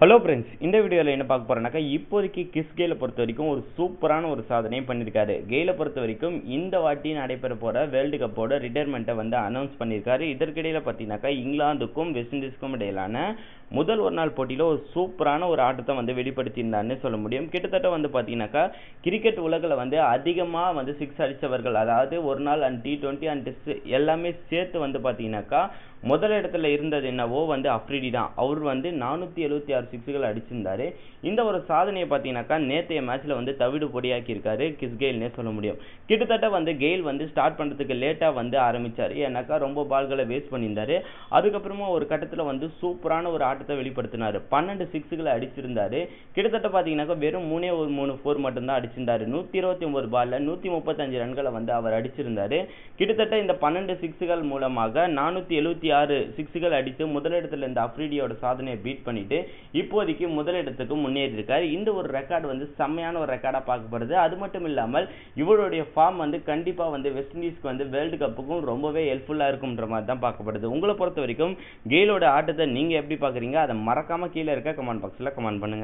Hello friends இந்த வீடியோவில் என்ன பார்க்க போறோம்னாக்கா இப்போதைக்கு கிஸ் கேலை பொறுத்த வரைக்கும் ஒரு சூப்பரான ஒரு சாதனையை பண்ணியிருக்காரு கேலை பொறுத்த வரைக்கும் இந்த வாட்டி நடைபெற போகிற வேர்ல்டு கப்போட ரிட்டையர்மெண்ட்டை வந்து அனௌன்ஸ் பண்ணியிருக்காரு இதற்கிடையில் பார்த்தீங்கன்னாக்கா இங்கிலாந்துக்கும் வெஸ்ட் இண்டீஸ்க்கும் இடையிலான முதல் ஒரு நாள் போட்டியில் ஒரு சூப்பரான ஒரு ஆட்டத்தை வந்து வெளிப்படுத்தியிருந்தாருன்னு சொல்ல முடியும். கிட்டத்தட்ட வந்து பார்த்தீங்கன்னாக்கா கிரிக்கெட் உலகில் வந்து அதிகமாக வந்து சிக்ஸ் அடித்தவர்கள் அதாவது ஒரு நாள் and T twenty and test எல்லாமே சேர்த்து வந்து பார்த்தீங்கன்னாக்கா முதல் இடத்துல இருந்தது என்னவோ வந்து அஃப்ரிடி தான். அவர் வந்து நானூற்றி எழுபத்தி ஆறு சிக்ஸுகள் அடிச்சிருந்தாரு. இந்த ஒரு சாதனையை பார்த்தீங்கன்னாக்கா நேற்றைய மேட்ச்சில் வந்து தவிடு பொடியாக்கியிருக்காரு கிஸ் கெயில்னே சொல்ல முடியும். கிட்டத்தட்ட வந்து கெயில் வந்து ஸ்டார்ட் பண்ணுறதுக்கு லேட்டாக வந்து ஆரம்பித்தார் ஏன்னாக்கா ரொம்ப பால்களை வேஸ்ட் பண்ணியிருந்தாரு. அதுக்கப்புறமா ஒரு கட்டத்தில் வந்து சூப்பரான ஒரு ஆட்டத்தை வெளிப்படுத்தினார். பன்னெண்டு சிக்ஸுகளை அடிச்சிருந்தாரு. கிட்டத்தட்ட பார்த்தீங்கன்னாக்கா வெறும் மூணே ஒரு மூணு ஃபோர் மட்டும்தான் அடிச்சிருந்தாரு. நூற்றி இருபத்தி ஒன்பது பாலில் நூற்றி முப்பத்தஞ்சு ரன்களை வந்து அவர் அடிச்சிருந்தாரு. கிட்டத்தட்ட இந்த பன்னெண்டு சிக்ஸுகள் மூலமாக நானூற்றி எழுபத்தி ஆறு சிக்ஸுகள் அடித்து முதலிடத்தில் இந்த அஃப்ரிடியோட சாதனையை பீட் பண்ணிட்டு இப்போதைக்கு முதலிடத்துக்கு முன்னேறி இருக்காரு இந்த ஒரு ரெக்கார்டு வந்து செம்மையான ஒரு ரெக்கார்டாக பார்க்கப்படுது. அது மட்டும் இல்லாமல் இவருடைய ஃபார்ம் வந்து கண்டிப்பாக வந்து வெஸ்ட் இண்டீஸ்க்கு வந்து வேர்ல்டு கப்புக்கும் ரொம்பவே ஹெல்ப்ஃபுல்லாக இருக்கும்ன்ற மாதிரி தான் பார்க்கப்படுது. உங்களை பொறுத்த வரைக்கும் கெயிலோட ஆட்டத்தை நீங்கள் எப்படி பார்க்குறீங்க? அதை மறக்காமல் கீழே இருக்க கமெண்ட் பாக்ஸில் கமெண்ட் பண்ணுங்கள்